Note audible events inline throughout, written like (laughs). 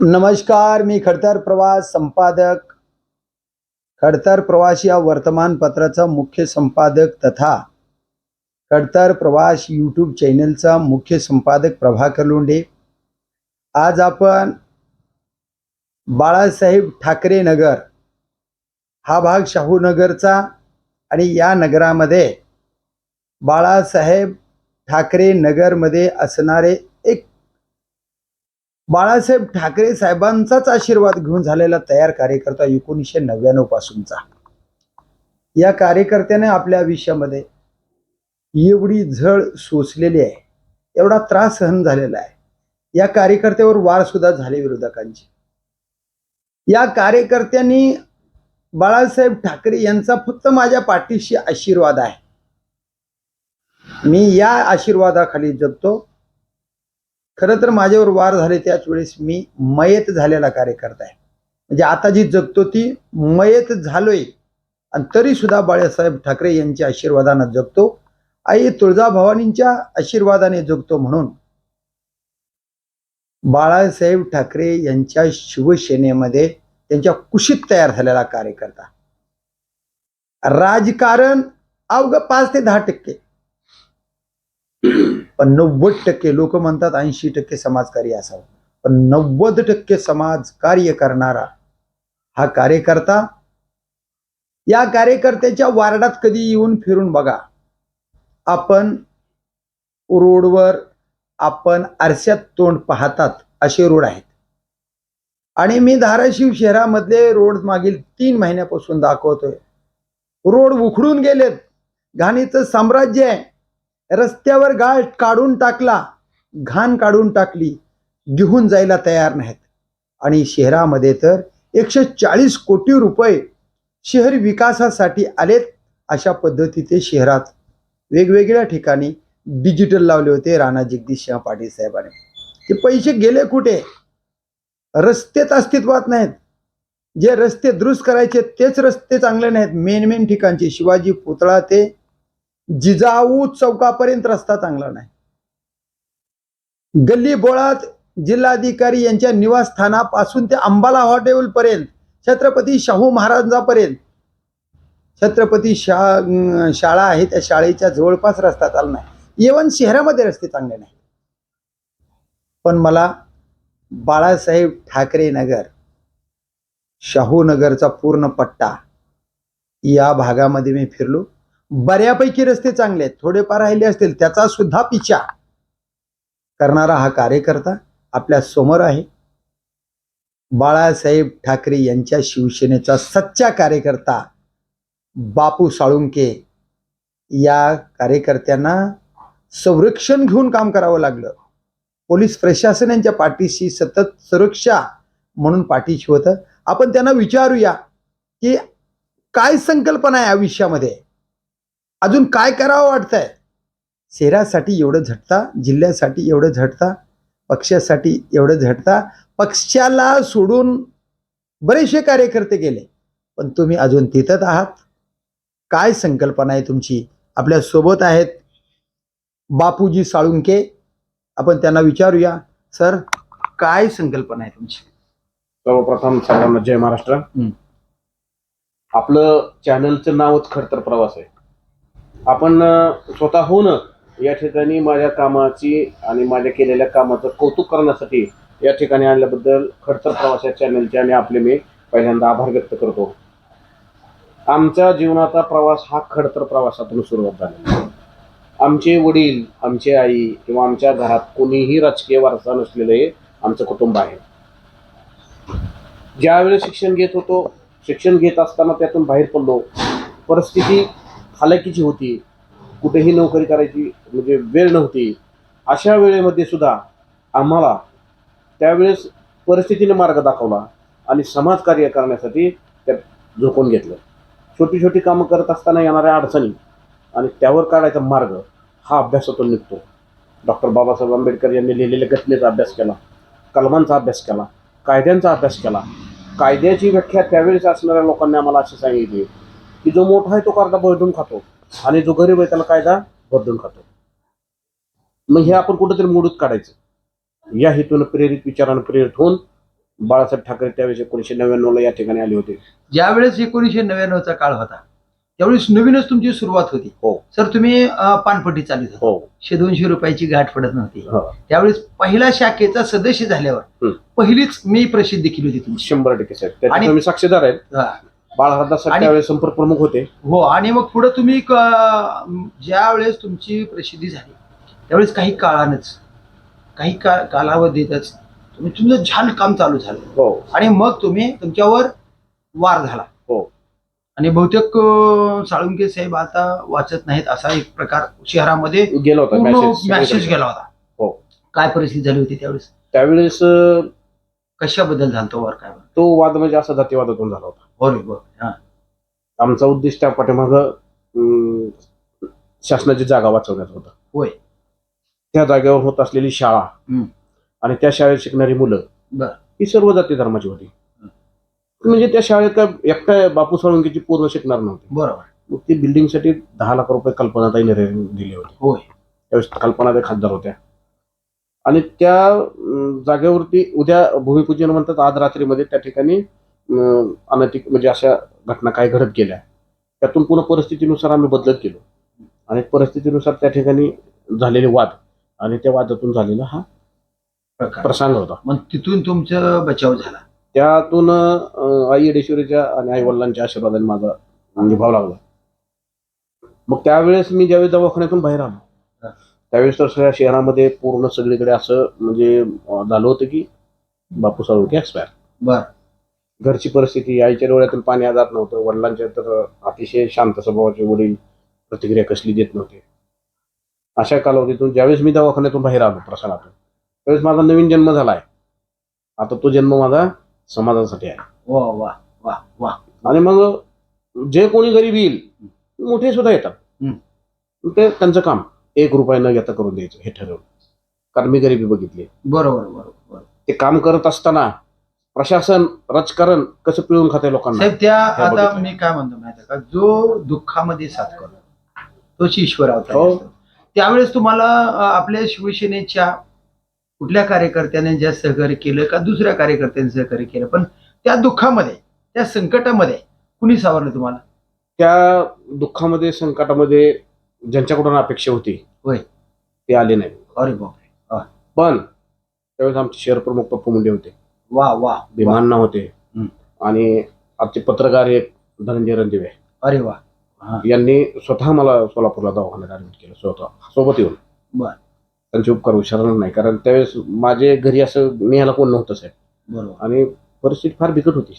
नमस्कार मी खडतर प्रवास संपादक. खडतर प्रवास या वर्तमानपत्राचा मुख्य संपादक तथा खडतर प्रवास यूट्यूब चॅनलचा मुख्य संपादक प्रभाकर लोंढे. आज आपण बाळासाहेब ठाकरे नगर हा भाग शाहूनगरचा आणि या नगरामध्ये बाळासाहेब ठाकरे नगरमध्ये असणारे बाळासाहेब ठाकरे साहेबांचाच आशीर्वाद घेऊन झालेला तयार कार्यकर्ता एकोणीसशे नव्याण्णव पासूनचा. या कार्यकर्त्याने आपल्या आयुष्यामध्ये एवढी झळ सोसलेली आहे. एवढा त्रास सहन झालेला आहे. या कार्यकर्त्यावर वार सुद्धा झाले विरोधकांचे. या कार्यकर्त्यांनी बाळासाहेब ठाकरे यांचा फक्त माझ्या पाठीशी आशीर्वाद आहे. मी या आशीर्वादाखाली जगतो. खरं तर माझ्यावर वार झाले त्याच वेळेस मी मयत झालेला कार्यकर्ता आहे. म्हणजे आता जी जगतो ती मयत झालोय. आणि तरी सुद्धा बाळासाहेब ठाकरे यांच्या आशीर्वादानं जगतो. आई तुळजाभवानींच्या आशीर्वादाने जगतो म्हणून बाळासाहेब ठाकरे यांच्या शिवसेनेमध्ये त्यांच्या कुशीत तयार झालेला कार्यकर्ता. राजकारण अवघ पाच ते दहा टक्के. पण नव्वद टक्के लोक म्हणतात ऐंशी टक्के समाजकार्य असावं. पण नव्वद टक्के समाज कार्य करणारा हा कार्यकर्ता या कार्यकर्त्याच्या वार्डात कधी येऊन फिरून बघा. आपण रोडवर आपण आरशात तोंड पाहतात असे रोड आहेत. आणि मी धाराशिव शहरामधले रोड मागील तीन महिन्यापासून दाखवतोय. रोड उखडून गेलेत. घाणीचं साम्राज्य आहे. रस्त्यावर गाळ काढून टाकला घाण काढून टाकली घेऊन जायला तयार नाहीत. आणि शहरामध्ये तर एकशे चाळीस कोटी रुपये शहर विकासासाठी आलेत अशा पद्धतीचे शहरात वेगवेगळ्या ठिकाणी डिजिटल लावले होते राणा जगदीश सिंह पाटील साहेबांनी. ते पैसे गेले कुठे? रस्तेच अस्तित्वात नाहीत. जे रस्ते दुरुस्त करायचे तेच रस्ते चांगले नाहीत. मेन मेन ठिकाणचे शिवाजी पुतळा ते जिजाऊ चौकापर्यंत रस्ता चांगला नाही. गल्ली बोळात जिल्हाधिकारी यांच्या निवासस्थानापासून ते अंबाला हॉटेल पर्यंत छत्रपती शाहू महाराजांपर्यंत. छत्रपती शा शाळा आहे त्या शाळेच्या जवळपास रस्ता चालला नाही. इवन शहरामध्ये रस्ते चांगले नाही. पण मला बाळासाहेब ठाकरे नगर शाहू नगरचा पूर्ण पट्टा या भागामध्ये मी फिरलो. बऱ्यापैकी रस्ते चांगले आहेत थोडेफार राहिले असतील त्याचा सुद्धा पिछा. करणारा हा कार्यकर्ता आपल्यासमोर आहे. बाळासाहेब ठाकरे यांच्या शिवसेनेचा सच्चा कार्यकर्ता बापू साळुंके या कार्यकर्त्यांना संरक्षण घेऊन काम करावं लागलं. पोलीस प्रशासन यांच्या पाठीशी सतत सुरक्षा म्हणून पाठीशी होतं. आपण त्यांना विचारूया की काय संकल्पना आहे आयुष्यामध्ये? अजून काय करावं वाटतंय? शहरासाठी एवढं झटता जिल्ह्यासाठी एवढं झटता पक्षासाठी एवढं झटता पक्षाला सोडून बरेचसे कार्यकर्ते गेले पण तुम्ही अजून तिथंच आहात. काय संकल्पना आहे तुमची? आपल्यासोबत आहेत बापूजी साळुंके. आपण त्यांना विचारूया. सर काय संकल्पना आहे तुमची? सर्वप्रथम सर्वांना जय महाराष्ट्र. आपलं चॅनलचं नावच खडतर प्रवास आहे. आपण स्वतःहून या ठिकाणी माझ्या कामाची आणि माझ्या केलेल्या कामाचं कौतुक करण्यासाठी या ठिकाणी आणल्याबद्दल खडतर प्रवास चॅनलचे आणि आपले मी पहिल्यांदा आभार व्यक्त करतो. आमच्या जीवनाचा प्रवास हा खडतर प्रवासातून सुरुवात झालेला आमचे वडील आमची आई किंवा आमच्या घरात कोणीही राजकीय वारसा नसलेलं हे आमचं कुटुंब आहे. ज्यावेळेस शिक्षण घेत होतो शिक्षण घेत असताना त्यातून बाहेर पडलो. परिस्थिती हालाकीची होती. कुठेही नोकरी करायची म्हणजे वेळ नव्हती. अशा वेळेमध्ये सुद्धा आम्हाला त्यावेळेस परिस्थितीने मार्ग दाखवला आणि समाजकार्य करण्यासाठी त्यात झोकून घेतलं. छोटी छोटी कामं करत असताना येणाऱ्या अडचणी आणि त्यावर काढायचा मार्ग हा अभ्यासातून निघतो. डॉक्टर बाबासाहेब आंबेडकर यांनी लिहिलेल्या घटनेचा अभ्यास केला कलमांचा अभ्यास केला कायद्यांचा अभ्यास केला. कायद्याची व्याख्या त्यावेळेस असणाऱ्या लोकांनी आम्हाला अशी सांगितली की जो मोठा आहे तो कायदा बदलून खातो. आणि जो गरीब आहे त्याला कायदा बदलून खातो. मग हे आपण कुठेतरी मोडूत काढायचं. या हेतून प्रेरित विचारानं प्रेरित होऊन बाळासाहेब ठाकरे त्यावेळेस एकोणीशे नव्याण्णवला या ठिकाणी आले होते. ज्यावेळेस एकोणीसशे नव्याण्णवचा काळ होता त्यावेळेस नवीनच तुमची सुरुवात होती. हो. सर तुम्ही पानपट्टी चालू होता. हो. शे दोनशे रुपयाची गाठ पडत नव्हती. हो. त्यावेळेस पहिल्या शाखेचा सदस्य झाल्यावर. पहिलीच मी प्रसिद्धी केली होती तुमची. शंभर टक्के साहेब. आणि- साक्षीदार आहेत. आणि- त्यावेळेस संपर्क प्रमुख होते. हो आणि मग पुढे तुम्ही क- ज्या वेळेस तुमची प्रसिद्धी झाली त्यावेळेस काही काळानच काही का कालावधीतच तुम्ही तुमचं छान काम चालू झालं. हो. आणि मग तुम्ही तुमच्यावर वार झाला. हो. आणि बहुतेक अं, साळुंके साहेब आता वाचत नाहीत असा एक प्रकार शहरामध्ये गेला होता पूर्ण मेसेज मॅसेज गेला होता. हो. काय परिस्थिती झाली होती त्यावेळेस? त्यावेळेस अं, कशाबद्दल झालं तो वार काय? तो वाद म्हणजे असा जातीवादातून झाला होता. बरोबर बरोबर हा. आमचा उद्दिष्ट त्या पाठीमाग शासनाची जागा वाचवण्यात होता. होय. त्या जागेवर होत असलेली शाळा हम्म. आणि त्या शाळेत शिकणारी मुलं बर. ही सर्व जाती धर्माची होती. म्हणजे त्या शाळेत काय एकट्या बापू साळुंकेची पूर्ण शिकणार नव्हती. बरोबर. मग ती बिल्डिंगसाठी दहा लाख रुपये कल्पनाताईने दिले होते. होय. त्यावेळेस कल्पनाताई खासदार होत्या. आणि त्या जागेवरती उद्या भूमिपूजन म्हणतात आज रात्रीमध्ये त्या ठिकाणी अनैतिक म्हणजे अशा घटना काय घडत गेल्या. त्यातून पुन्हा परिस्थितीनुसार आम्ही बदलत गेलो. आणि परिस्थितीनुसार त्या ठिकाणी झालेले वाद आणि त्या वादातून झालेला हा प्रसंग होता. मग तिथून तुमचं बचाव झाला? त्यातून आई येडेश्वरीच्या आणि आई वडिलांच्या आशीर्वादाने माझा निभाव लागला मग त्यावेळेस मी ज्यावेळेस दवाखान्यातून बाहेर आलो. त्यावेळेस तर सगळ्या शहरामध्ये पूर्ण सगळीकडे असं म्हणजे झालं होतं की बापू साळुंके एक्सपायर बर. घरची परिस्थिती आईच्या डोळ्यातून पाणी जात नव्हतं वडिलांच्या तर अतिशय शांत स्वभावाचे वडील प्रतिक्रिया कसली देत नव्हते. अशा कालावधीतून ज्यावेळेस मी दवाखान्यातून बाहेर आलो प्रसारातून त्यावेळेस माझा नवीन जन्म झाला आहे आता तो जन्म माझा समाजासाठी आहे. वा वा वा वा. आणि मग जे कोणी गरीब येईल मोठे सुद्धा येतात. ते त्यांचं काम. एक रुपया न घेता करून द्यायचं हे ठरवलं कारण मी गरिबी बघितली बरोबर बरोबर बरोबर ते काम करत असताना प्रशासन राजकारण कसं पिळून खाते लोकांना साहेब त्या आता. मी काय म्हणतो माहिती का जो दुःखामध्ये साथ करतो तोच ईश्वर अवतार हो. असतो. त्यावेळेस तुम्हाला अं, आपल्या शिवसेनेच्या कुठल्या कार्यकर्त्याने ज्या सहकार्य केलं का दुसऱ्या कार्यकर्त्याने सहकार्य केलं पण त्या दुःखामध्ये त्या संकटामध्ये कुणी सावरलं तुम्हाला त्या दुःखामध्ये संकटामध्ये ज्यांच्याकडून अपेक्षा होती होय. ते आले नाही अरे बापरे. पण त्यावेळेस आमचे शहर प्रमुख पप्पू मुंडे होते. वा वा वा. भीमांना होते. हम्म. आणि आमचे पत्रकार एक धनंजय रणदिवे. अरे वा. हा. यांनी स्वतः मला सोलापूरला दवाखान्यात ऍडमिट केलं स्वतः सोबत येऊन. बर. त्यांचे उपकार विचारणार नाही कारण त्यावेळेस माझे घरी असं न्यायला कोण नव्हतं साहेब. बरोबर. आणि परिस्थिती फार बिकट होती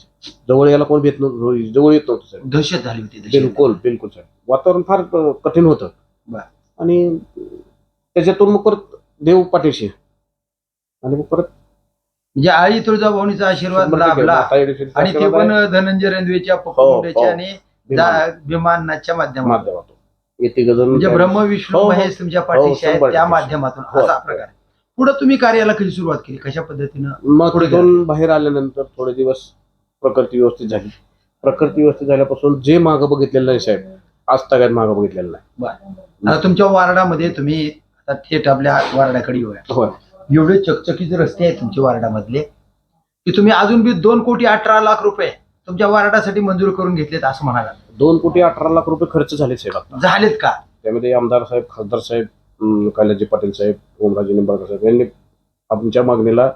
जवळ यायला कोण भेट नव्हतं जवळ येत नव्हतं साहेब दहशत झाली होती दहशत. बिलकुल बिलकुल साहेब वातावरण फार अ, कठीण होतं बर. आणि त्याच्यातून मग परत देव पाठीशी आणि मग परत म्हणजे आई तुळजाभवानीचा आशीर्वाद शंभर टक्के लाभला माता आणि ते पण आहे. धनंजय रेल्वेच्या हो, हो. आणि जा- विमानाच्या माध्यमातून माध्यमातून येते गजन म्हणजे ब्रह्म विष्णू हो, हो. महेश तुमच्या पाठीशी आहेत शंभर त्या टक्के. माध्यमातून हो. असा प्रकार पुढे तुम्ही कार्याला कशी सुरुवात केली कशा पद्धतीनं मग पुढे तिथून बाहेर आल्यानंतर थोडे दिवस प्रकृती व्यवस्थित झाली. प्रकृती व्यवस्थित झाल्यापासून जे मागं बघितलेलं नाही साहेब आज तगायत मागं बघितलेलं नाही. आता तुमच्या वार्डामध्ये तुम्ही आता थेट आपल्या वार्डाकडे येऊया. होय. एवढे चकचकीत रस्ते आहेत तुमच्या वार्डामधले की तुम्ही अजून बी दोन कोटी अठरा लाख रुपये तुमच्या वार्डासाठी मंजूर करून घेतलेत असं म्हणाला. दोन कोटी अठरा लाख रुपये खर्च झाले साहेब आता. झालेत का? त्यामध्ये आमदार साहेब खासदार साहेब अं, कैलासजी पाटील साहेब ओमराजे निंबाळकर साहेब यांनी आमच्या मागणीला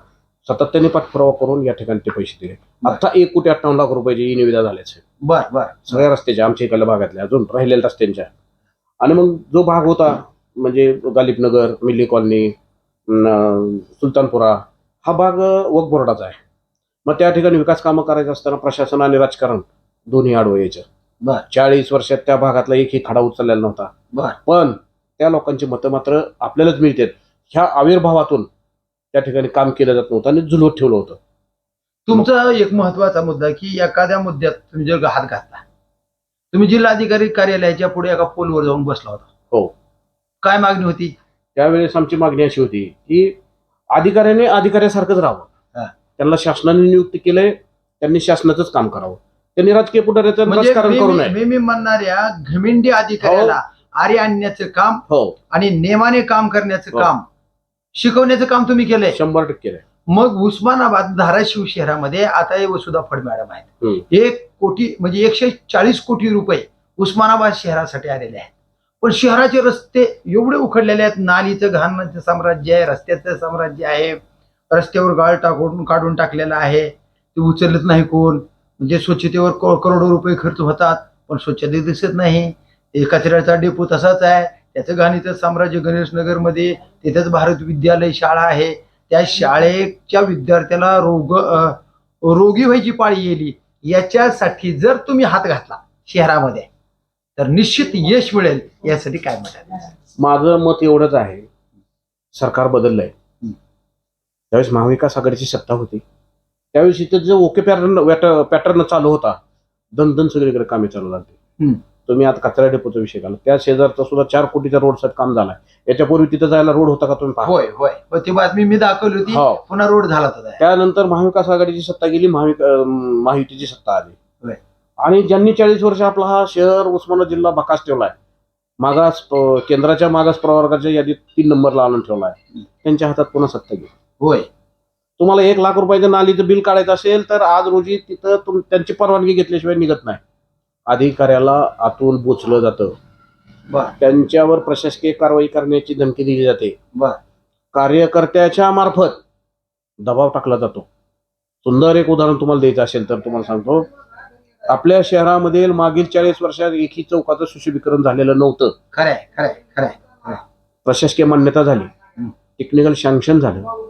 सातत्याने पाठपुरावा करून या ठिकाणी ते पैसे दिले. आता एक कोटी अठ्ठावन्न लाख रुपयाची ई निविदा झाल्या साहेब बर बर. सगळ्या रस्त्याच्या आमच्या इकडल्या भागातल्या अजून राहिलेल्या रस्त्यांच्या. आणि मग जो भाग होता म्हणजे गालिबनगर मिल्ली कॉलनी सुलतानपुरा हा भाग अं, वक्फ बोर्डाचा आहे. मग त्या ठिकाणी विकास कामं करायचं असताना प्रशासन आणि राजकारण दोन्ही आडवं यायचं. बर. चाळीस वर्षात त्या भागातला एकही खडा उचललेला नव्हता. बर. पण त्या लोकांची मतं मात्र आपल्यालाच मिळतात. ह्या आविर्भावातून त्या ठिकाणी काम केलं जात नव्हतं आणि जुलवत ठेवलं होतं. तुमचा एक महत्त्वाचा मुद्दा की एखाद्या मुद्द्यात तुम्ही जर हात घातला. तुम्ही जिल्हाधिकारी कार्यालयाच्या पुढे एका पोलवर जाऊन बसला होता. हो. काय मागणी होती? त्यावेळेस आमची मागणी अशी होती की अधिकाऱ्याने अधिकाऱ्यासारखंच हा. राहावं त्यांना शासनाने नियुक्त केलंय त्यांनी शासनाचंच काम करावं. त्यांनी राजकीय पुढाऱ्याचं म्हणजे राजकारण करू नये. मी मी म्हणणाऱ्या घमिंडी अधिकाऱ्याला आरे आणण्याचं काम हो. आणि नेमाने काम करण्याचं हो. काम. शिकवण्याचं काम तुम्ही केलंय. शंभर टक्के. मग उस्मानाबाद धाराशिव शहरामध्ये आता हे वसुधा फड मॅडम आहेत. हम्म. एक कोटी म्हणजे एकशे चाळीस कोटी रुपये उस्मानाबाद शहरासाठी आलेले आहेत. पण शहराचे रस्ते एवढे उखडलेले आहेत. नालीचं घाणाचं साम्राज्य आहे रस्त्याचं साम्राज्य आहे. रस्त्यावर गाळ टाकून काढून टाकलेलं आहे. ते उचलत नाही कोण. म्हणजे स्वच्छतेवर को- करोडो रुपये खर्च होतात पण स्वच्छता दिसत नाही. कचऱ्याचा डेपो तसाच आहे. त्याचं घाणीचं साम्राज्य गणेशनगरमध्ये तिथेच भारत विद्यालय शाळा आहे. त्या शाळेच्या विद्यार्थ्याला रोग रोगी व्हायची पाळी येली. याच्यासाठी जर तुम्ही हात घातला शहरामध्ये तर निश्चित यश मिळेल यासाठी काय म्हणतात? माझं मत एवढंच आहे. सरकार बदललंय. त्यावेळेस महाविकास आघाडीची सत्ता होती त्यावेळेस इथं जो ओके पॅटर्न पॅटर्न चालू होता दन दन सगळीकडे कामे चालू हम्म. तुम्ही आता कचरा डेपोचा विषय काढला. त्या शेजारचा सुद्धा चार कोटीचा रोडसाठी काम झालाय. याच्यापूर्वी तिथं जायला रोड होता का तुम्ही पहा होय होय. ती बातमी मी दाखवली होती. हो. पुन्हा रोड झाला होता त्यानंतर महाविकास आघाडीची सत्ता गेली महाविक अं, महायुतीची सत्ता आली. होय. आणि ज्यांनी चाळीस वर्ष आपला हा शहर उस्मानाबाद जिल्हा बकास ठेवलाय मागास अं, केंद्राच्या मागास प्रवर्गाच्या यादीत तीन नंबरला आणून ठेवलाय. त्यांच्या हातात पुन्हा सत्ता गेली. होय. तुम्हाला एक लाख रुपयाचं नालीचं बिल काढायचं असेल तर आज रोजी तिथं तुम त्यांची परवानगी घेतल्याशिवाय निघत नाही. अधिकाऱ्याला आतून बोचलं जातं. बर. त्यांच्यावर प्रशासकीय कारवाई करण्याची धमकी दिली जाते. बर. कार्यकर्त्याच्या मार्फत दबाव टाकला जातो. सुंदर एक उदाहरण तुम्हाला द्यायचं असेल तर तुम्हाला सांगतो. आपल्या शहरामध्ये मागील चाळीस वर्षात एकही चौकाचं सुशोभीकरण झालेलं नव्हतं. खरंय खरंय खरंय प्रशासकीय मान्यता झाली. टेक्निकल सँक्शन झालं.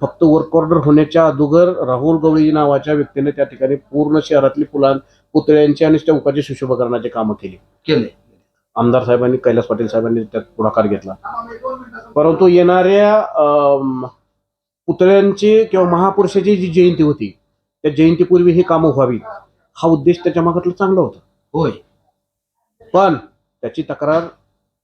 फक्त वर्क ऑर्डर होण्याच्या अगोदर राहुल गवळी नावाच्या व्यक्तीने त्या ठिकाणी पूर्ण शहरातली फुलां पुतळ्यांची आणि चौकाची सुशोभीकरणाची कामं केली. केले. आमदार साहेबांनी कैलास पाटील साहेबांनी त्यात पुढाकार घेतला. परंतु येणाऱ्या अम, पुतळ्यांची किंवा महापुरुषाची जी जयंती होती त्या जयंतीपूर्वी ही कामं व्हावी हा उद्देश त्याच्या मागातला चांगला होता. होय. पण त्याची तक्रार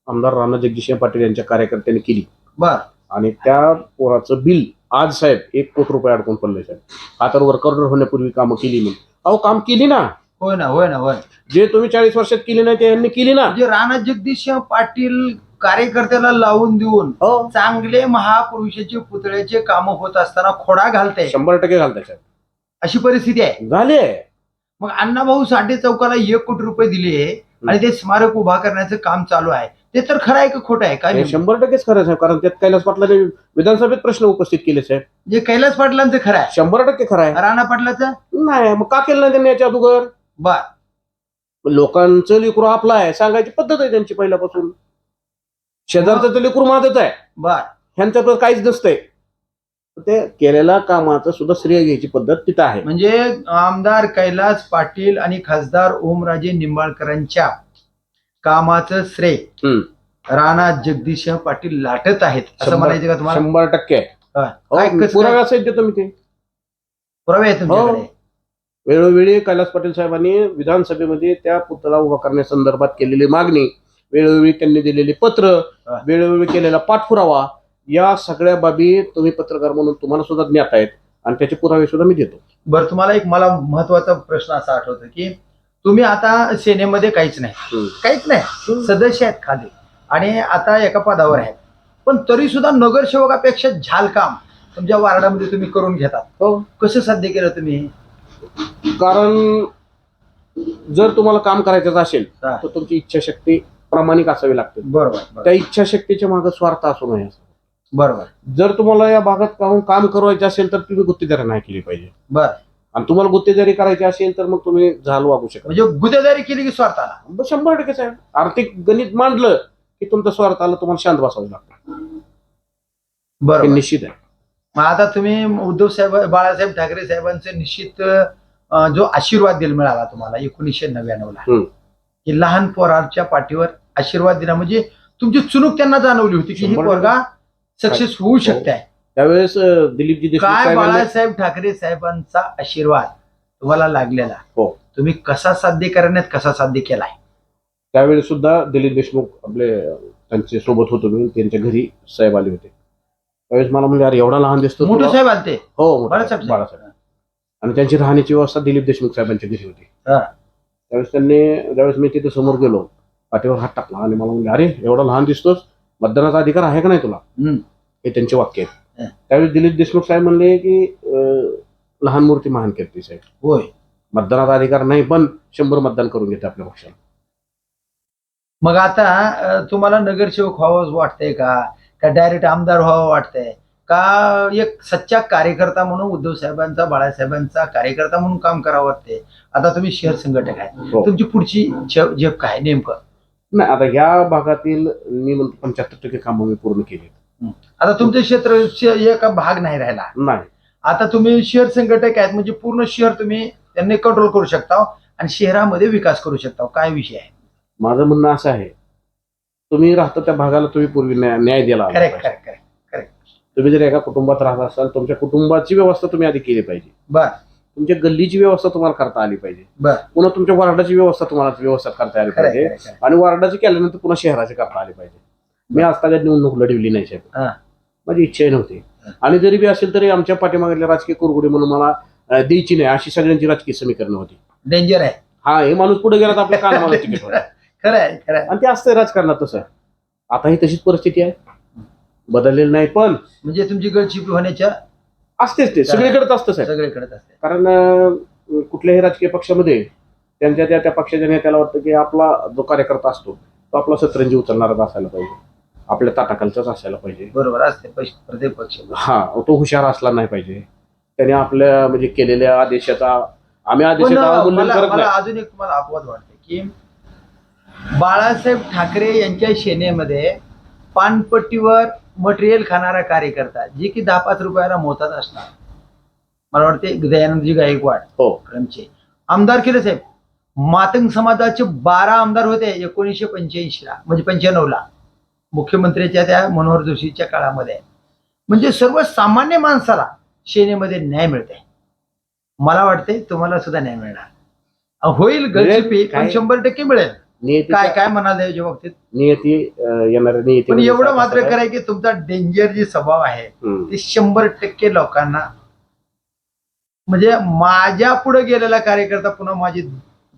आमदार राणा जगदीश पाटील यांच्या कार्यकर्त्यांनी केली. बर. आणि त्या पोराचं बिल आज साहेब एक कोटी रुपये अडकून पडले साहेब. हा तर वर्क ऑर्डर होण्यापूर्वी कामं केली म्हणून. अहो काम केली ना. होय ना होय ना होय. जे तुम्ही चाळीस वर्षात केली नाही ते यांनी केली ना? म्हणजे राणा जगदीश पाटील कार्यकर्त्याला लावून देऊन हो. चांगले महापुरुषाचे पुतळ्याचे काम होत असताना खोडा घालते शंभर टक्के घालताय साहेब. अशी परिस्थिती आहे. झाले मग अण्णाभाऊ साठे चौकाला एक कोटी रुपये दिले आणि ते स्मारक उभा करण्याचं काम चालू आहे. ते तर खरं आहे का खोटं आहे? काय हे शंभर टक्केच खरं आहे साहेब कारण त्यात कैलास पाटलाने विधानसभेत प्रश्न उपस्थित केले साहेब. कैलास पाटलांचं खरं आहे. शंभर टक्के खरं आहे. राणा पाटलाचं? नाही मग का केलं नाही त्यांनी याच्या अगोदर? बर. लोकांचं लेकरू आपलं आहे सांगायची पद्धत आहे त्यांची पहिल्यापासून. शेजारचं तर लेकरू माझच आहे. बर. ह्यांचं तर काहीच नसतंय. ते केलेल्या कामाचं सुद्धा श्रेय घ्यायची पद्धत तिथं आहे. म्हणजे आमदार कैलास पाटील आणि खासदार ओमराजे निंबाळकरांच्या कामाचं श्रेय. राणा जगदीश पाटील लाटत आहेत असं म्हणायचं का तुम्हाला? शंभर टक्के. हा. काय कसं पुरावे काय? असेल देतो मी ते. पुरावे हो. वेळोवेळी कैलास पाटील साहेबांनी विधानसभेमध्ये त्या पुतळा उभा करण्यासंदर्भात केलेली मागणी वेळोवेळी त्यांनी दिलेली पत्र. वेळोवेळी केलेला पाठपुरावा या सगळ्या बाबी तुम्ही पत्रकार म्हणून तुम्हाला सुद्धा ज्ञात आहेत आणि त्याचे पुरावे सुद्धा मी देतो. बरं तुम्हाला एक मला महत्त्वाचा प्रश्न असा आठवतो की तुम्ही आता सेनेमध्ये काहीच नाही. काहीच नाही. सदस्य आहेत खाली. आणि आता एका पदावर आहेत. पण तरी सुद्धा नगरसेवकापेक्षा झाल काम तुमच्या वार्डामध्ये तुम्ही करून घेतात. हो. कसं साध्य केलं तुम्ही? कारण जर तुम्हाला काम करायचं असेल हा. तर तुमची इच्छाशक्ती प्रामाणिक असावी लागते. बरोबर बरोबर. त्या इच्छाशक्तीच्या मागे स्वार्थ असू नये. बरोबर. जर तुम्हाला या भागात काम काम करायचं असेल तर तुम्ही गुत्तेदारी नाही केली पाहिजे. बर. आणि तुम्हाला गुत्तेदारी करायची असेल तर मग तुम्ही झाल वागू शकता म्हणजे गुन्हेगारी केली की स्वार्थाला ब- शंभर टक्के साहेब. आर्थिक गणित मांडलं की तुमच्या स्वार्थाला तुम्हाला शांत बसावं लागतं. हे बरोबर निश्चित आहे. मग आता तुम्ही उद्धव साहेब बाळासाहेब ठाकरे साहेबांचे निश्चित अं, जो आशीर्वाद दिला मिळाला तुम्हाला एकोणीसशे नव्याण्णव ला. की लहान पोराच्या पाठीवर आशीर्वाद दिला. म्हणजे तुमची चुनूक त्यांना जाणवली होती की ही पोरगा सक्सेस होऊ शकते आहे. त्यावेळेस दिलीपजी देशमुख काय बाळासाहेब ठाकरे साहेबांचा आशीर्वाद तुम्हाला लागलेला? हो. तुम्ही कसा साध्य करण्यात कसा साध्य केलाय? त्यावेळेस सुद्धा दिलीप देशमुख आपले अं, त्यांच्यासोबत होतो मी त्यांच्या घरी साहेब आले होते. त्यावेळेस मला म्हणजे अरे एवढा लहान दिसतो मोठे तुला?" साहेब आलते? हो बाळासाहेब साहेब, बाळासाहेब. आणि त्यांची राहण्याची व्यवस्था दिलीप देशमुख साहेबांच्या घरी होती. हा. त्यावेळेस त्यांनी ज्यावेळेस मी तिथे समोर गेलो पाठीवर हात टाकला आणि मला म्हणजे अरे एवढा लहान दिसतोस मतदानाचा अधिकार आहे का नाही तुला. हे त्यांचे वाक्य आहेत हं. त्यावेळी दिलीप देशमुख साहेब म्हणले की लहान मूर्ती महान कीर्ती साहेब. होय. मतदानाचा अधिकार नाही पण शंभर मतदान करून घेते आपल्या पक्षाला. मग आता तुम्हाला नगरसेवक व्हावं वाटतंय का? का डायरेक्ट आमदार व्हावं वाटतंय? का एक सच्चा कार्यकर्ता म्हणून उद्धव साहेबांचा बाळासाहेबांचा कार्यकर्ता म्हणून काम करावं वाटतंय? आता तुम्ही शहर संघटक आहे हो. तुमची पुढची झेप काय नेमकं? नाही आता या भागातील मी म्हणतो पंच्याहत्तर टक्के कामं मी पूर्ण केली आता तुमचं क्षेत्र श- एक भाग नाही राहिला. नाही. आता तुम्ही शहर संघटक आहेत म्हणजे पूर्ण शहर तुम्ही त्यांनी कंट्रोल करू शकता आणि शहरामध्ये विकास करू शकता काय विषय आहे? माझं म्हणणं असं आहे तुम्ही राहता त्या भागाला तुम्ही पूर्वी न्याय न्याय दिला आला करेक्ट पाहिजे. करेक्ट करेक्ट तुम्ही जर एका कुटुंबात राहत असाल तुमच्या कुटुंबाची व्यवस्था तुम्ही आधी केली पाहिजे. बर. तुमच्या गल्लीची व्यवस्था तुम्हाला करता आली पाहिजे. बर. पुन्हा तुमच्या वार्डाची व्यवस्था तुम्हाला व्यवस्था करता आली खरं पाहिजे. आहे, खरं आहे. आणि वार्डाची केल्यानंतर पुन्हा शहराची करता आली पाहिजे. मी आजतागायत निवडणूक लढविली नाही साहेब. हा. माझी इच्छाही नव्हती. आणि जरी बी असेल तरी आमच्या पाठीमागल्या राजकीय कुरगुडी म्हणून मला अं, द्यायची नाही. अशी सगळ्यांची राजकीय समीकरणं होती. डेंजर आहे. हा हे माणूस पुढे गेला तर आपल्या कानामाला (laughs) तिकीट होतं खरं आहे खरं आहे. आणि ते असतं राजकारणात तसं. आताही तशीच परिस्थिती आहे. बदललेली नाही पण म्हणजे तुमची गळचिपी होण्याच्या असतेच ते सगळीकडेच असतं साहेब. सगळीकडे असते. कारण अं, कुठल्याही राजकीय पक्षामध्ये त्यांच्या त्या त्या पक्षाच्या नेत्याला वाटतं की आपला जो कार्यकर्ता असतो तो आपला सतरंजी उचलणाराच असायला पाहिजे. आपल्या ताटाखालचाच असायला पाहिजे. बरोबर असते पक्ष- प्रत्येक पक्ष. हा तो हुशार असला नाही पाहिजे. त्याने आपल्या म्हणजे केलेल्या आदेशाचा आम्ही पण आदेशाचा अवमूल्यन मला करत मला नाही. अजून एक तुम्हाला अपवाद वाटते की बाळासाहेब ठाकरे यांच्या सेनेमध्ये पानपट्टीवर मटेरियल खाणारा कार्यकर्ता जे की दहा पाच रुपयाला मोतात असणार. मला वाटते दयानंदजी गायकवाड हो. कळमचे आमदार केले साहेब. मातंग समाजाचे बारा आमदार होते एकोणीसशे पंच्याऐंशी ला म्हणजे पंच्याण्णव ला मुख्यमंत्र्याच्या त्या मनोहर जोशीच्या काळामध्ये. म्हणजे सर्वसामान्य माणसाला सेनेमध्ये न्याय मिळते मला वाटते तुम्हाला सुद्धा न्याय मिळणार. होईल काय- शंभर टक्के मिळेल. काय काय म्हणाल याच्या बाबतीत? नियती अं, येणाऱ्या नियती पण एवढं मात्र कराय की तुमचा डेंजर जी स्वभाव आहे ते शंभर टक्के लोकांना म्हणजे माझ्या पुढे गेलेला कार्यकर्ता पुन्हा माझी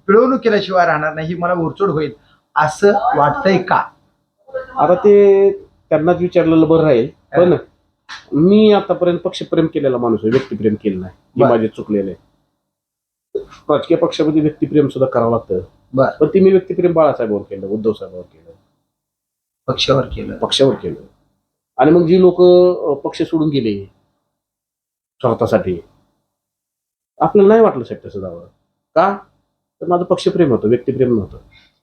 पिळवणूक केल्याशिवाय राहणार नाही ही मला उरचोड होईल असं वाटतंय का? आता ते त्यांनाच विचारलेलं बरं राहील पण मी आतापर्यंत पक्षप्रेम केलेला माणूस आहे व्यक्तिप्रेम केलं नाही हे बर. माझे चुकलेले आहे. राजकीय पक्षामध्ये व्यक्तिप्रेम सुद्धा करावं लागतं. बर. पण ते मी व्यक्तिप्रेम बाळासाहेबांवर केलं उद्धव साहेबांवर केलं पक्षावर केलं. पक्षावर केलं. आणि मग जी लोक पक्ष सोडून गेले स्वार्थासाठी आपल्याला नाही वाटलं साहेब तसं जावं. का? तर माझं पक्षप्रेम होतं व्यक्तिप्रेम नव्हतं.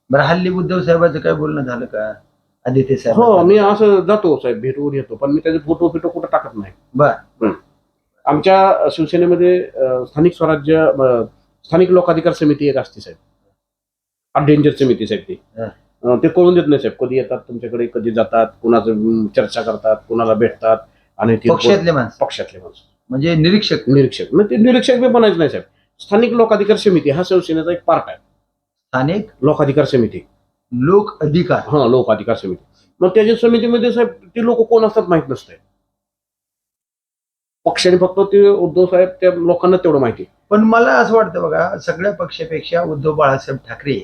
बरं हल्ली उद्धव साहेबांचं काय बोलणं झालं का? आदित्य साहेब हो मी असं जातो साहेब भेटून येतो पण मी त्याचे फोटो फिटो कुठं टाकत नाही. बर. आमच्या शिवसेनेमध्ये अं, स्थानिक स्वराज्य अं, स्थानिक लोकाधिकार समिती एक असते साहेब. डेंजर समिती साहेब ती. ते कळून देत नाही साहेब. कधी येतात तुमच्याकडे कधी जातात कुणाचं चर्चा करतात कुणाला भेटतात आणि ते पक्षातले माणसं. पक्षातले माणसं. म्हणजे निरीक्षक. निरीक्षक. मग ते निरीक्षक बी बनायचं नाही साहेब. स्थानिक लोकाधिकार समिती हा शिवसेनेचा एक पार्ट आहे. स्थानिक लोकाधिकार समिती. लोक अधिकार. हा लोक अधिकार समिती. मग त्याच्या समितीमध्ये साहेब ते लोक कोण असतात माहीत नसते पक्षाने फक्त ते उद्धव साहेब त्या लोकांना तेवढं माहिती पण मला असं वाटतं बघा सगळ्या पक्षापेक्षा उद्धव बाळासाहेब ठाकरे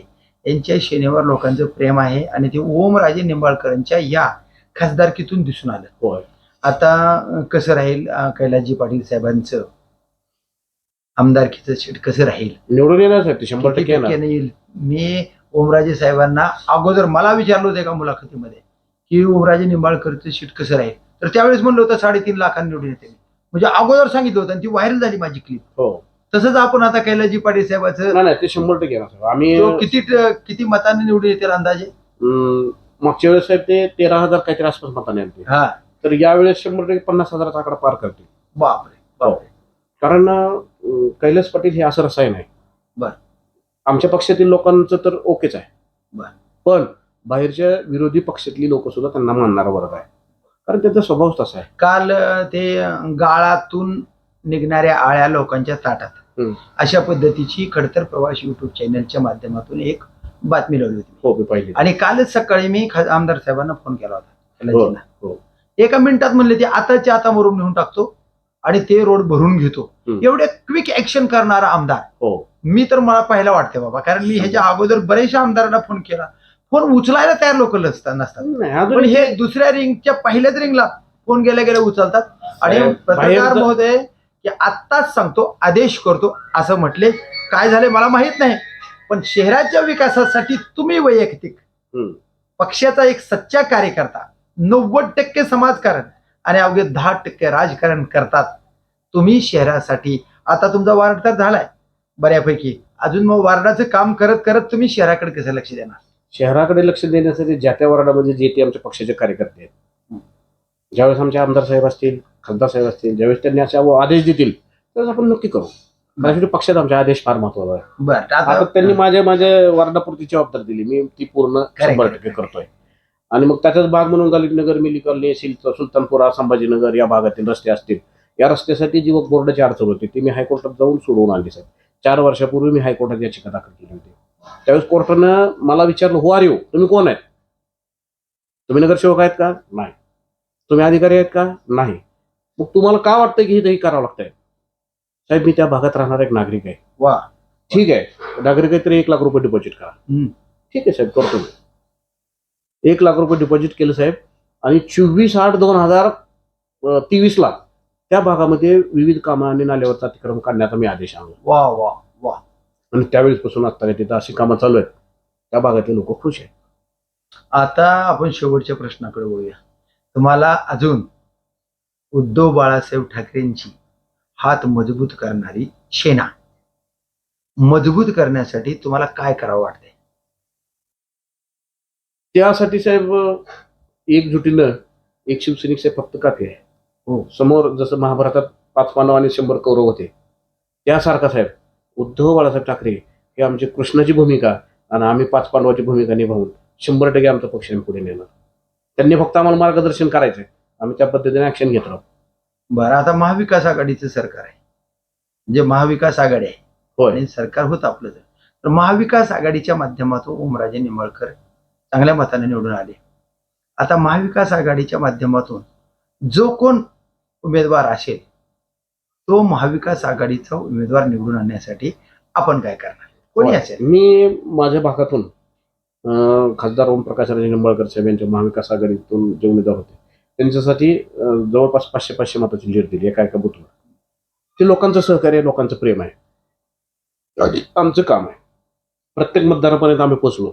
यांच्या सेनेवर लोकांचं प्रेम आहे आणि ते ओमराजे निंबाळकरांच्या या खासदारकीतून दिसून आलं. होय. आता कसं राहील कैलासजी पाटील साहेबांचं? आमदारकीचं सीट कसं राहील? निवडून ते शंभर टक्के येईल? मी ओमराजे साहेबांना अगोदर मला विचारलं होतं एका मुलाखतीमध्ये की ओमराजे निंबाळकरचं सीट कसं राहील? तर त्यावेळेस म्हणलं होतं साडेतीन लाखांनी निवडून येते म्हणजे अगोदर सांगितलं होतं आणि ती व्हायरल झाली माझी क्लिप हो. तसंच आपण आता कैलासजी पाटील साहेबाचं नाही नाही ते शंभर टक्के येणार साहेब. आम्ही तो किती किती मतांनी निवडून येतील अंदाजे? अं, मागच्या वेळेस साहेब ते तेरा हजार काहीतरी आसपास मताने आलते हा. तर यावेळेस शंभर टक्के पन्नास हजाराचा आकडा पार करते बापरे बापरे. कारण अं, कैलास पाटील हे असं रसायन आहे. बर. आमच्या पक्षातील लोकांचं तर ओकेच आहे. बर. पण बाहेरच्या विरोधी पक्षातली लोक सुद्धा त्यांना मानणारा वर्ग आहे. कारण त्यांचा स्वभाव तसा आहे. काल अं, ते गाळातून निघणाऱ्या आळ्या लोकांच्या ताटात. अशा पद्धतीची खडतर प्रवास युट्यूब चॅनलच्या माध्यमातून एक बातमी लावली होती. हो आणि कालच सकाळी मी आमदार साहेबांना फोन केला होता हो. हो. एका मिनिटात म्हणले ते आताच्या आता मरून नेऊन टाकतो आणि ते रोड भरून घेतो. एवढे क्विक ऍक्शन करणारा आमदार. मी तर मला पाहायला वाटते बाबा कारण मी ह्याच्या अगोदर बऱ्याचशा आमदारांना फोन केला. फोन उचलायला तयार लोक नसतात. पण हे दुसऱ्या रिंगच्या पहिल्याच रिंगला फोन गेल्या गेल्या उचलतात. आणि पत्रकार महोदय की आत्ताच सांगतो आदेश करतो असं म्हटले काय झाले मला माहीत नाही पण शहराच्या विकासासाठी तुम्ही वैयक्तिक. पक्षाचा एक सच्चा कार्यकर्ता नव्वद टक्के समाजकारण आणि अवघे दहा टक्के राजकारण करतात तुम्ही शहरासाठी आता तुमचा वार्ड तर झालाय बऱ्यापैकी अजून मग वार्डाचं काम करत करत तुम्ही शहराकडे कसं लक्ष देणार शहराकडे लक्ष देण्यासाठी ज्या त्या वार्डामध्ये जे ते आमच्या पक्षाचे कार्यकर्ते आहेत. ज्यावेळेस आमचे आमदार साहेब असतील खासदार साहेब असतील ज्यावेळेस त्यांनी असे आदेश देतील त्यावेळेस आपण नक्की करू. कारण पक्षात आमचे आदेश फार महत्त्वाचा आहे बरं आता त्यांनी माझ्या माझ्या वार्डापुरती जबाबदारी दिली. मी ती पूर्ण. शंभर टक्के करतोय. आणि मग त्याचाच भाग म्हणून दलित नगर मिली कॉलनी सिल- सुलतानपुरा संभाजीनगर या भागातील रस्ते असतील. या रस्त्यासाठी जी बोर्डाची अडचण होती ती मी हायकोर्टात जाऊन सोडवून आणली साहेब. चार वर्षापूर्वी मी हायकोर्टात याचिका दाखल केली होती. त्यावेळेस कोर्टानं मला विचारलं हो आर यू तुम्ही कोण आहेत? तुम्ही नगरसेवक आहेत का? नाही. तुम्ही अधिकारी आहेत का? नाही. मग तुम्हाला का वाटतं की हे करावं लागतंय? साहेब मी त्या भागात राहणारा एक नागरिक आहे. वा. ठीक आहे. नागरिक आहे तरी एक लाख रुपये डिपॉझिट करा. ठीक आहे साहेब करतो मी. एक लाख रुपये डिपॉझिट केलं साहेब. आणि चोवीस आठ दोन हजार तेवीस ला त्या भागामध्ये विविध कामं आणि नाल्यावरचा अतिक्रम काढण्याचा मी आदेश आणला. वा वा वा. आणि त्यावेळेसपासून आता तिथं अशी कामं चालू आहेत. त्या भागातले लोक खुश आहेत. आता आपण शेवटच्या प्रश्नाकडे वळूया. तुम्हाला अजून उद्धव बाळासाहेब ठाकरेंची हात मजबूत करणारी सेना. मजबूत करण्यासाठी तुम्हाला काय करावं वाटतंय? त्यासाठी साहेब एकजुटीनं एक शिवसैनिक साहेब फक्त काफी आहे. हो. समोर जसं महाभारतात पाच पांडव आणि शंभर कौरव होते. त्यासारखा साहेब उद्धव बाळासाहेब ठाकरे हे आमची कृष्णाची भूमिका आणि आम्ही पाच पांडवाची भूमिका निभावून शंभर टक्के आमचा पक्ष आम्ही पुढे नेणार. त्यांनी फक्त आम्हाला मार्गदर्शन करायचंय. आम्ही त्या पद्धतीने ऍक्शन घेत राहू. बरं आता महाविकास आघाडीचं सरकार आहे. जे महाविकास आघाडी आहे. होय. आणि सरकार होतं आपलं तर. तर महाविकास आघाडीच्या माध्यमातून ओमराजे निंबाळकर चांगल्या मताने निवडून आले. आता महाविकास आघाडीच्या माध्यमातून जो कोण उमेदवार असेल तो महाविकास आघाडीचा उमेदवार निवडून आणण्यासाठी आपण काय करणार? कोणी होय. असेल? मी माझ्या भागातून खासदार ओमप्रकाश राजे निंबाळकर साहेब यांच्या महाविकास आघाडीतून जे उमेदवार होते त्यांच्यासाठी जवळपास पाचशे पाचशे मताची लीड दिली एका एका बुथवर ते लोकांचं सहकार्य लोकांचं प्रेम आहे. आमचं काम आहे. प्रत्येक मतदारापर्यंत आम्ही पोचलो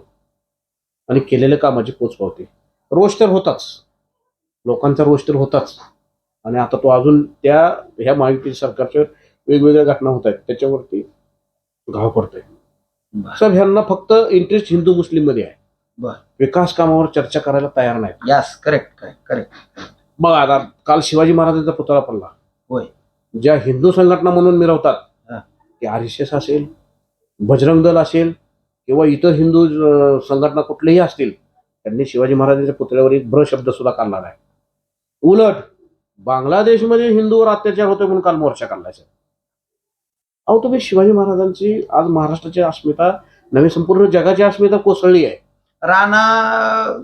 आणि केलेल्या कामाची पोच पावते. रोष तर होताच. लोकांचा रोष तर होताच. आणि आता तो अजून त्या ह्या महायुती सरकारच्या वेगवेगळ्या घटना होत आहेत. त्याच्यावरती घाव पडतोय. साहेब ह्यांना फक्त इंटरेस्ट हिंदू मुस्लिममध्ये आहे बर. विकास कामावर चर्चा करायला तयार नाहीत यास करेक्ट करेक्ट बघा आता काल शिवाजी महाराजांचा पुतळा पडला होय. ज्या हिंदू संघटना म्हणून मिरवतात. ते आर एस एस असेल बजरंग दल असेल किंवा इतर हिंदू संघटना कुठलेही असतील त्यांनी शिवाजी महाराजांच्या पुतळ्यावर एक भ्र शब्द सुद्धा काढला नाही उलट बांगलादेशमध्ये हिंदूवर अत्याचार होतोय म्हणून काल मोर्चा साहेब. अहो तुम्ही शिवाजी महाराजांची आज महाराष्ट्राची अस्मिता नव्हे संपूर्ण जगाची अस्मिता कोसळली आहे. राणा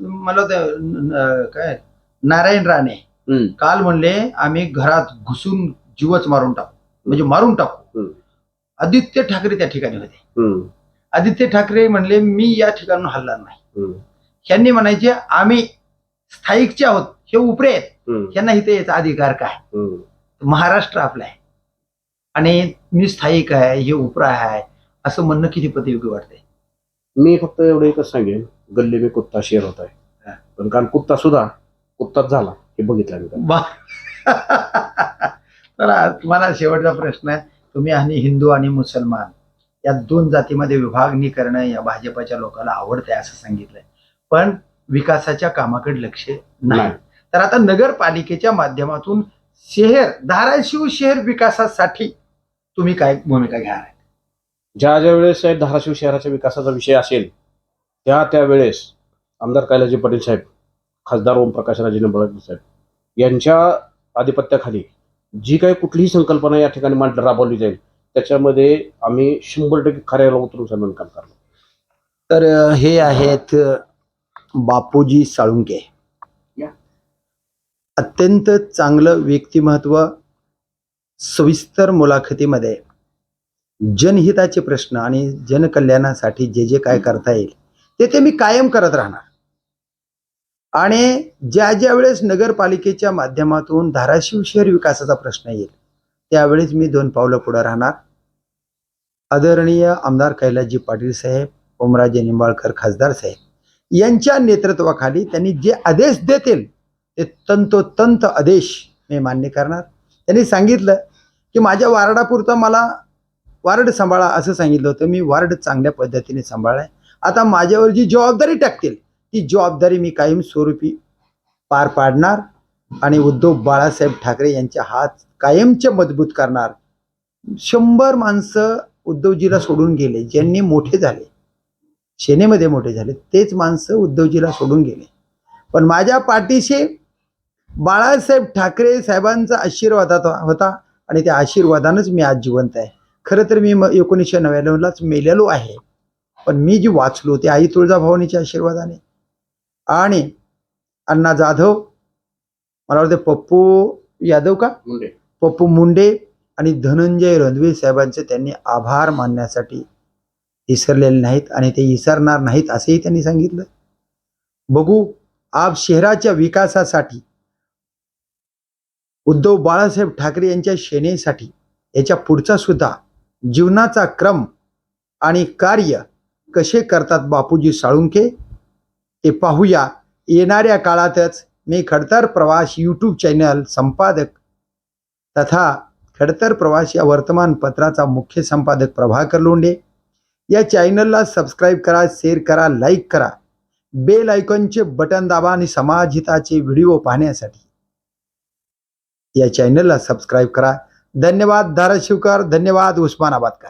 मला ते- काय? नारायण राणे. हम्म. काल म्हणले आम्ही घरात घुसून जीवच मारून टाकू. म्हणजे मारून टाकू. हम्म. आदित्य ठाकरे त्या ठिकाणी होते. हम्म, आदित्य ठाकरे म्हणले मी या ठिकाणून हलणार नाही. हम्म, ह्यांनी म्हणायचे आम्ही स्थायिकचे आहोत हे उपरे आहेत. हम्म, ह्यांना इथे याचा अधिकार काय? हम्म. महाराष्ट्र आपला आहे. आणि मी स्थायिक आहे हे उपरा आहे असं म्हणणं किती पदयोगी वाटतंय मी फक्त एवढं एकच सांगेन गल्ले मी कुत्ता शेर होत. आहे पण काल कुत्ता सुद्धा कुत्ताच झाला हे बघितलं मी. बा- तर तुम्हाला शेवटचा प्रश्न आहे तुम्ही आणि हिंदू आणि मुसलमान या दोन जातीमध्ये विभागणी करणं या भाजपाच्या लोकांना आवडतंय असं सांगितलंय पण विकासाच्या कामाकडे लक्ष नाही. तर आता नगरपालिकेच्या माध्यमातून शहर धाराशिव शहर विकासासाठी तुम्ही काय भूमिका घ्या ज्या ज्या वेळेस साहेब धाराशिव शहराच्या विकासाचा विषय असेल त्या त्या वेळेस आमदार कैलाजी पाटील साहेब खासदार ओमप्रकाश राजे निंबाळकर साहेब यांच्या आधिपत्याखाली जी काही कुठलीही संकल्पना या ठिकाणी मांड राबवली जाईल त्याच्यामध्ये आम्ही शंभर टक्के खऱ्याला उतरून सन्मान काम करणार तर हे आहेत बापूजी साळुंके. अत्यंत चांगलं व्यक्तिमत्व सविस्तर मुलाखतीमध्ये जनहिताचे प्रश्न आणि जनकल्याणासाठी जे जे काय करता येईल ते ते मी कायम करत राहणार. आणि ज्या ज्या वेळेस नगरपालिकेच्या माध्यमातून धाराशिव शहर विकासाचा प्रश्न येईल त्यावेळेस मी दोन पावलं पुढे राहणार. आदरणीय आमदार कैलासजी पाटील साहेब ओमराजे निंबाळकर खासदार साहेब यांच्या नेतृत्वाखाली त्यांनी जे आदेश देतील ते तंतोतंत आदेश मी मान्य करणार. त्यांनी सांगितलं की माझ्या वार्डापुरता मला वार्ड सांभाळा असं सांगितलं होतं. मी वार्ड चांगल्या पद्धतीने सांभाळाय आता माझ्यावर जी जबाबदारी टाकतील ती जबाबदारी मी कायमस्वरूपी पार पाडणार आणि उद्धव बाळासाहेब ठाकरे यांचे हात कायमचे मजबूत करणार. शंभर माणसं उद्धवजीला सोडून गेले ज्यांनी मोठे झाले सेनेमध्ये मोठे झाले तेच माणसं उद्धवजीला सोडून गेले. पण माझ्या पाठीशी बाळासाहेब ठाकरे साहेबांचा आशीर्वाद होता- होता आणि त्या आशीर्वादानंच मी आज जिवंत आहे. खरं तर मी म- एकोणीसशे नव्याण्णवलाच मेलेलो आहे. पण मी जी वाचलो ते आई तुळजाभवानीच्या आशीर्वादाने. आणि अण्णा जाधव मला वाटतं पप्पू यादव का? मुंडे. पप्पू मुंडे आणि धनंजय रणवे साहेबांचे त्यांनी आभार मानण्यासाठी विसरलेले नाहीत आणि ते विसरणार नाहीत असंही त्यांनी सांगितलं. बघू आप शहराच्या विकासासाठी उद्धव बाळासाहेब ठाकरे यांच्या सेनेसाठी याच्या पुढचा सुद्धा जीवनाचा क्रम आणि कार्य कसे करतात बापूजी साळुंके ते पाहूया. येणाऱ्या काळातच मी खडतर प्रवास यूट्यूब चॅनल संपादक तथा खडतर प्रवास या वर्तमानपत्राचा मुख्य संपादक प्रभाकर लोंढे. या चॅनलला सबस्क्राईब करा शेअर करा लाईक करा. बेल आयकॉनचे बटन दाबा आणि समाजहिताचे व्हिडिओ पाहण्यासाठी. या चॅनलला सबस्क्राईब करा। धन्यवाद धाराशिवकर धन्यवाद उस्मानाबादकर